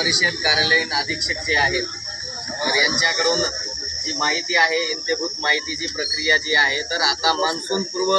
परिषद कार्यालयीन अधीक्षक जे आहेत तर यांच्याकडून जी माहिती आहे इंतभूत माहितीची प्रक्रिया जी आहे तर आता मान्सून पूर्व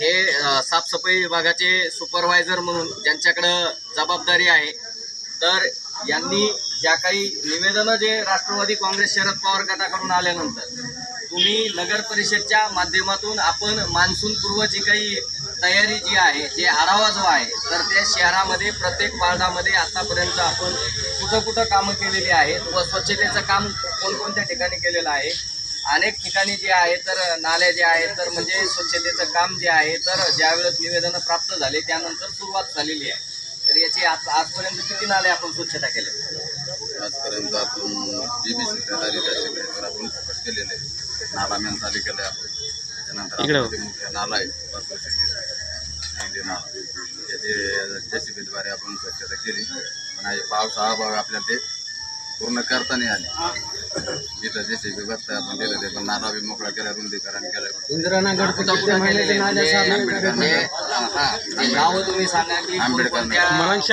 हे साफसफाई विभागाचे सुपरवायझर म्हणून ज्यांच्याकडं जबाबदारी आहे तर यांनी ज्या काही निवेदनं जे राष्ट्रवादी काँग्रेस शरद पवार गटाकडून आल्यानंतर तुम्ही नगर परिषदच्या माध्यमातून आपण मान्सूनपूर्व जी काही तयारी जी आहे जे आढावा जो आहे तर त्या शहरामध्ये प्रत्येक वार्डामध्ये आतापर्यंत आपण कुठं कुठं कामं केलेली आहेत व स्वच्छतेचं काम कोणकोणत्या ठिकाणी केलेलं आहे? अनेक ठिकाणी जे आहे तर नाल्या जे आहेत तर म्हणजे स्वच्छतेचं काम जे आहे तर ज्यावेळेस निवेदनं प्राप्त झाले त्यानंतर सुरुवात झालेली आहे. तर याची आज आजपर्यंत किती नाले आपण स्वच्छता केल्या आजपर्यंत आपण जी बी त्या सेक्रेटरीवर आपण फोकस केलेले नाला मॅन चालू केलं आहे आपण. त्याच्यानंतर मुख्य नाला आहे नाला त्याचे जेसीबीद्वारे आपण स्वच्छता केली. पण आज पावसा अभाव आपल्याला ते पूर्ण करता नाही आले. जिथं जेसीबी बसतं आपण तिथं ते पण नाला बी मोकळा केला रुंदीकरण केलं. ते नावं तुम्ही सांगा की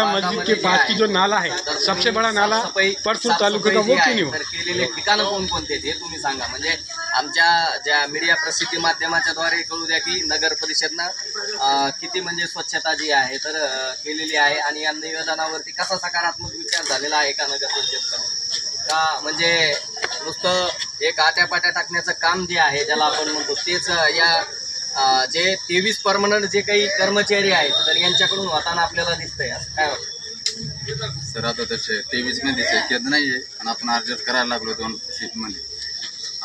मस्जिद के पास की जो नाला है सबसे बड़ा नाला साफसफाई- परसों तालुके का वो जी क्यों नहीं हो केलेले ठिकाणं कोणकोणते हे तुम्ही सांगा. म्हणजे आमच्या ज्या मीडिया प्रसिद्धी माध्यमाच्या द्वारे कळू द्या की नगर परिषदनं किती म्हणजे स्वच्छता जी आहे तर केलेली आहे आणि या निवेदनावरती कसा सकारात्मक विचार झालेला आहे का नगर परिषदचा? का म्हणजे नुसतं एक आट्यापाट्या टाकण्याचं काम जे आहे ज्याला आपण म्हणतो तेच या जे तेवीस परमनंट जे काही कर्मचारी आहेत तर यांच्याकडून होताना आपल्याला दिसतंय असं काय वाटतं? सर आता तसे तेवीसमध्ये शक्यत नाही आहे आणि आपण अर्जंट करायला लागलो दोन सीटमध्ये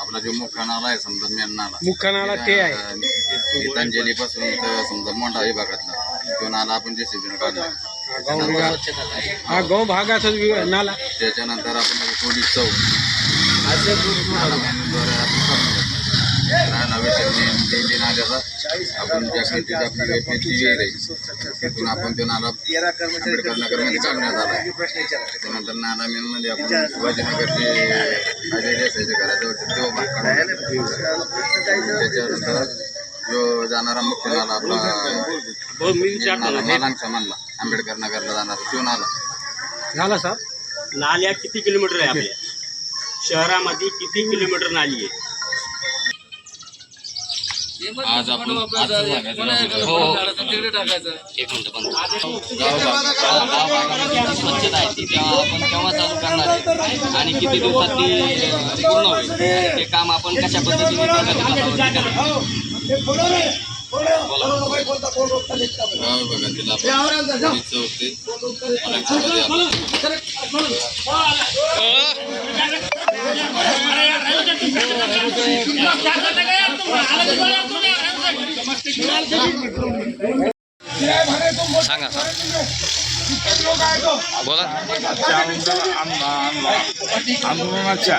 आपला जो मुख्य नाला आहे समजा मेन नाला मुख्य नाला ते आहे. गीतांजली पासून तर समजा मोंढा विभागातला. तो नाला आपण जे सीबीने काढला. हा गाव भागाचा वि- नाला. त्याच्यानंतर आपण पोलीस चौक मॅनद्वारे आपण करून घेतला. राहिला दिंडी नाल्याचा आपण ज्या खालती आपली वेपीची विहीर आहे तिथून आपण तो नाला आंबेडकर नगरमध्ये काढण्यात आला त्याच्यानंतर नाला मेनमध्ये आपण शिवाजीनगरचे अजय देसाईच्या घराजवळचे तो भाग काढला त्याच्यानंतर जो जाणारा मुख्य नाला आपला नाला मानला आंबेडकर नगरला जाणारा तो नाला. झाला साहेब? नाल्या किती किलोमीटर आहे आपल्या? शहरामध्ये किती किलोमीटर नाली आहे? आज आपण आज हो. हो. एक मिनिट स्वच्छता आहे ती. तेव्हा आपण केव्हा चालू करणार आहे. आणि किती दिवसात ती पूर्ण होईल. ते काम आपण कशा पद्धतीने प्रगती पथावरती सांगा बोला आंदोलनाच्या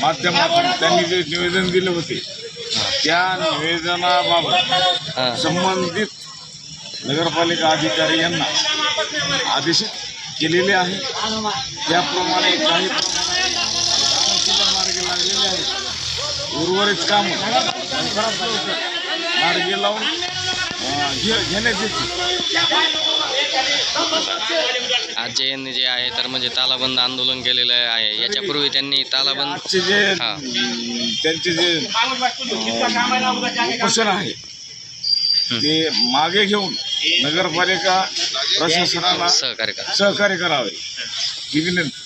माध्यमातून त्यांनी जे निवेदन दिले होते त्या निवेदनाबाबत संबंधित नगरपालिका अधिकारी यांना आदेशित केलेले आहे. त्याप्रमाणे काही आहेत. उर्वरित काम. मार्गी लावून घेण्यात येतील आज जे यांनी जे आहे तर म्हणजे तालाबंद आंदोलन केलेलं आहे. याच्यापूर्वी त्यांनी तालाबंद जे त्यांचे जे उपोषण आहे ते मागे घेऊन नगरपालिका प्रशासनाला सहकार्य करा. सहकार्य करावे. विनंती.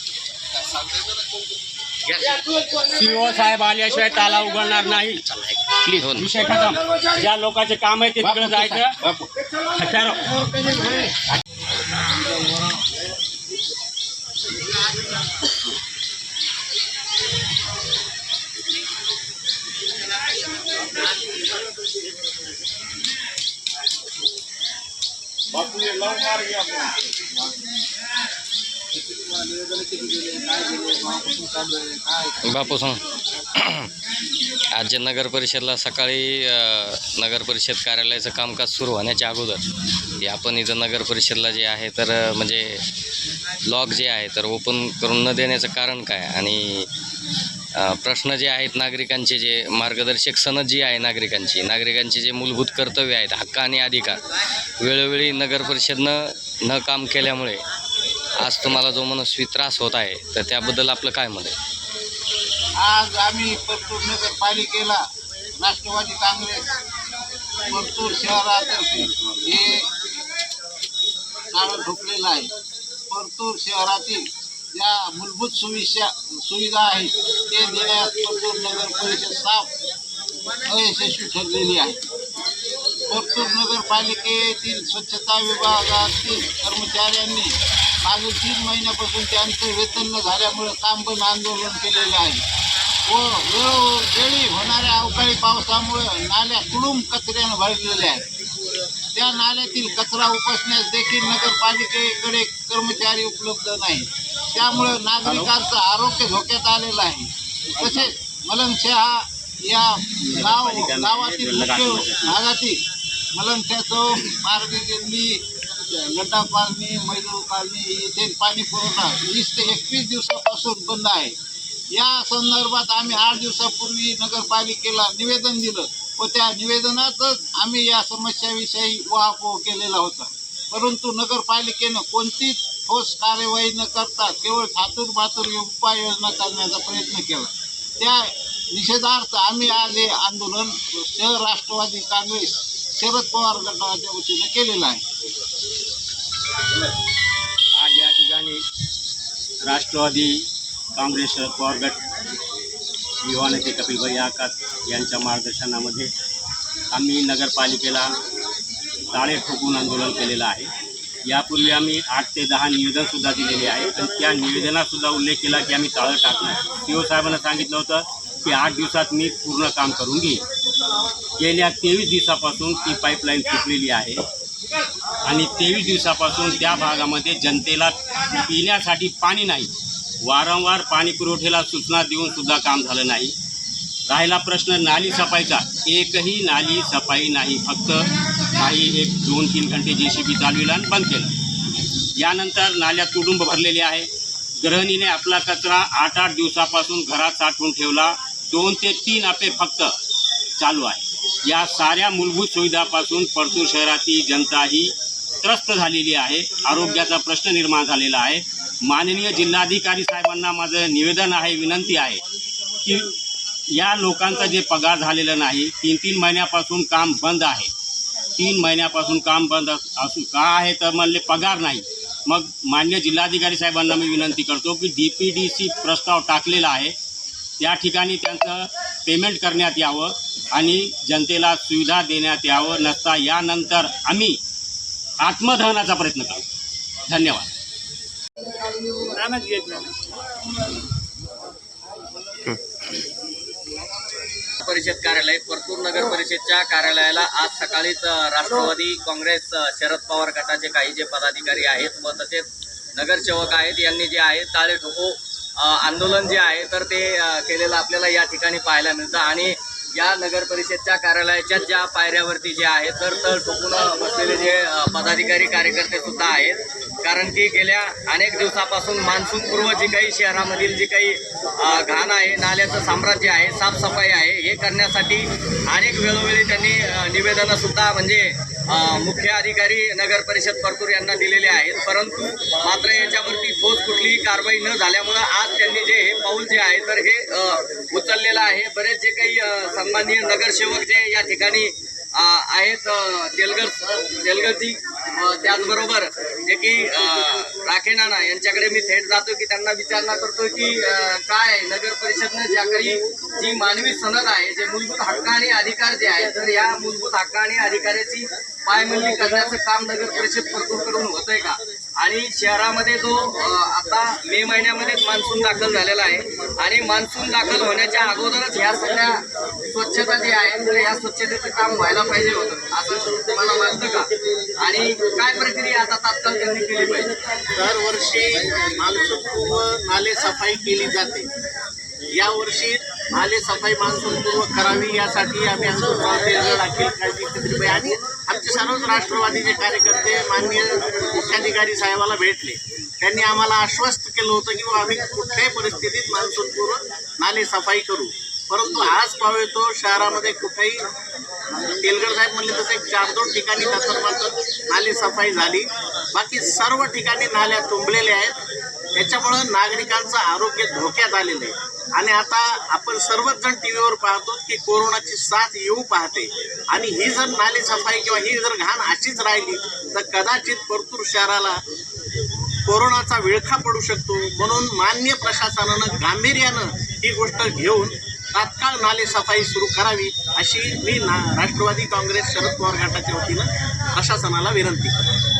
सीओ साहेब आल्याशिवाय ताला उघडणार नाही. हो ना. विषय खतम. ज्या लोकांचे काम आहे ते तिकडे जायचं. हत्यारो. बापू सांग. आज जे नगर परिषदला सकाळी नगर परिषद कार्यालयाचं कामकाज सुरू होण्याच्या अगोदर आपण इथं नगर परिषदला जे आहे तर म्हणजे लॉक जे आहे तर ओपन करून न देण्याचं कारण काय? आणि प्रश्न जे आहेत नागरिकांचे जे मार्गदर्शक सनद जी आहे नागरिकांची नागरिकांचे जे मूलभूत कर्तव्य आहेत हक्क आणि अधिकार वेळोवेळी नगर परिषदनं न काम केल्यामुळे आज तुम्हाला जो मनस्वी त्रास होत आहे तर त्याबद्दल आपलं काय मत आहे? आज आम्ही परतूर नगरपालिकेला राष्ट्रवादी काँग्रेस परतूर शहरातर्फे हे नारळ ठोकलेलं आहे. परतूर शहरातील ज्या मूलभूत सुविधा सुविधा आहेत ते देण्यास परतूर नगर परिषद साफ अयशस्वी ठरलेली आहे. परतूर नगरपालिकेतील स्वच्छता विभागातील कर्मचाऱ्यांनी मागील तीन महिन्यापासून त्यांचं वेतन न झाल्यामुळे काम बंद आंदोलन केलेलं आहे. व वेळोवेळी होणाऱ्या अवकाळी पावसामुळे नाल्या तुडूंब कचऱ्यानं भरलेल्या आहेत. त्या नाल्यातील कचरा उपसण्यास देखील नगरपालिकेकडे कर्मचारी उपलब्ध नाही त्यामुळे नागरिकांचं आरोग्य धोक्यात आलेलं आहे. तसेच मलंगशहा या गाव गावातील मुख्य भागातील मलंगशा चौक मार्गगिरणी गड्डा कॉलनी मैदूर कॉलनी येथे पाणी पुरवठा. वीस ते एकवीस दिवसापासून बंद आहे. या संदर्भात आम्ही आठ दिवसापूर्वी नगरपालिकेला निवेदन दिलं. व त्या निवेदनातच आम्ही या समस्याविषयी उहापोह केलेला होता. परंतु नगरपालिकेनं कोणतीच ठोस कार्यवाही न करता केवळ थातूर बातूर उपाययोजना करण्याचा प्रयत्न केला. त्या निषेधार्थ आम्ही आज हे आंदोलन शहर राष्ट्रवादी काँग्रेस शरद पवार गटाच्या वतीनं केलेलं आहे. आज या ठिकाणी राष्ट्रवादी काँग्रेस शरद पवार गट युवा नेते कपिलभाई आकात यांच्या मार्गदर्शनामध्ये आम्ही नगरपालिकेला ताळे ठोकून आंदोलन केलेलं आहे. यापूर्वी आम्ही आठ ते दहा निवेदनसुद्धा दिलेले आहे आणि त्या निवेदनातसुद्धा उल्लेख केला की आम्ही ताळं टाकणार. सी ओ साहेबांना सांगितलं होतं की आठ दिवसात मी पूर्ण काम करून घेईन. गेल्या तेवीस दिवसापासून ती पाईपलाईन तुटलेली आहे. आणि तेवीस दिवसापासून त्या भागामध्ये जनतेला पिण्यासाठी पाणी नाही. वारंवार पाणी पुरवठ्याला सूचना देऊन सुद्धा काम झालं नाही. राहिला प्रश्न नाली सफाईचा. एकही नाली सफाई नाही. फक्त काही एक दोन तीन घंटे जे सी बी चालविला आणि बंद केलं. यानंतर नाल्या तुडुंब भरलेले आहे. गृहिणीने आपला कचरा आठ आठ दिवसापासून घरात साठवून ठेवला. दोन ते तीन आपे फक्त चालू आहे. या साऱ्या मूलभूत सुविधापासून परतूर शहरातील जनता ही त्रस्त झालेली आहे. आरोग्याचा प्रश्न निर्माण झालेला आहे. माननीय जिल्हाधिकारी साहेबांना माझं निवेदन आहे विनंती आहे की या लोकांचा जे पगार झालेला नाही तीन तीन महिन्यापासून काम बंद आहे. तीन महिन्यापासून काम बंद असू का आहे तर म्हणले पगार नाही. मग मान्य जिल्हाधिकारी साहेबांना मी विनंती करतो की डी पी डी सी प्रस्ताव टाकलेला आहे. त्या ठिकाणी त्यांचं पेमेंट करण्यात यावं आणि जनतेला सुविधा देण्यात यावं नसता यानंतर आम्ही आत्मदहनाचा प्रयत्न करू. धन्यवाद. परिषद कार्यालय परतूर नगर परिषदच्या कार्यालयाला आज सकाळीच राष्ट्रवादी काँग्रेस शरद पवार गटाचे काही जे पदाधिकारी आहेत व तसेच नगरसेवक आहेत यांनी जे आहे ताळे ठोको आंदोलन जे आहे तर ते केलेलं आपल्याला या ठिकाणी पाहायला मिळतं. आणि या नगर परिषदच्या कार्यालयाच्या ज्या पायऱ्यावरती जे आहे तर तळ ठोकून बसलेले जे पदाधिकारी कार्यकर्ते सुद्धा आहेत. कारण की गेल्या अनेक दिवसापासून मान्सूनपूर्व जी काही शहरामधील जी काही घाण आहे नाल्याचं साम्राज्य आहे साफसफाई आहे हे करण्यासाठी अनेक वेळोवेळी त्यांनी निवेदनंसुद्धा म्हणजे मुख्य अधिकारी नगर परिषद परतूर यांना दिलेले आहेत. परंतु मात्र याच्यावरती ठोस कुठलीही कारवाई न झाल्यामुळं आज त्यांनी जे हे पाऊल जे आहे तर हे उचललेलं आहे. बरेच जे काही सन्माननीय नगरसेवक जे या ठिकाणी आहेत तेलगर तेलगरजी त्याचबरोबर जे की राखे नाना यांच्याकडे मी थेट जातो की त्यांना विचारणा करतो की काय नगर परिषदनं ज्या काही जी मानवी सनद आहे जे मूलभूत हक्क आणि अधिकार जे आहेत तर या मूलभूत हक्क आणि अधिकाराची पायमल्ली करण्याचं काम नगर परिषद परतूरकडून होतंय का? आणि शहरामध्ये जो आता मे महिन्यामध्ये मान्सून दाखल झालेला आहे. आणि मान्सून दाखल होण्याच्या अगोदरच ह्या सगळ्या स्वच्छता जी आहे तर ह्या स्वच्छतेचं काम व्हायला पाहिजे होतं असं तुम्हाला वाटतं का? आणि काय प्रक्रिया आता तात्काळ त्यांनी केली पाहिजे? दरवर्षी मान्सूनपूर्व नाले सफाई केली जाते. यावर्षी नाले सफाई मान्सूनपूर्व करावी यासाठी आम्ही आंदोलन दाखल काळजी आणि आमचे सर्वच राष्ट्रवादीचे कार्यकर्ते माननीय मुख्याधिकारी साहेबाला भेटले. त्यांनी आम्हाला आश्वस्त केलं होतं की बुवा आम्ही कुठल्याही परिस्थितीत मान्सूनपूर्व नाले सफाई करू. परंतु आज पाव येतो शहरामध्ये कुठेही तेलगड साहेब म्हणले तसे एक चार दोन ठिकाणी मात्र नाली सफाई झाली. बाकी सर्व ठिकाणी नाल्या तुंबलेल्या आहेत. त्याच्यामुळं नागरिकांचं आरोग्य धोक्यात आलेलं आहे. आणि आता आपण सर्वच जण टी व्हीवर पाहतो की कोरोनाची साथ येऊ पाहते. आणि ही जर नाली सफाई किंवा ही जर घाण अशीच राहिली तर कदाचित परतूर शहराला कोरोनाचा विळखा पडू शकतो. म्हणून मान्य प्रशासनानं गांभीर्यानं ही गोष्ट घेऊन तात्काळ नाले सफाई सुरू करावी अशी मी ना राष्ट्रवादी काँग्रेस शरद पवार गटाच्या वतीनं प्रशासनाला विनंती करतो.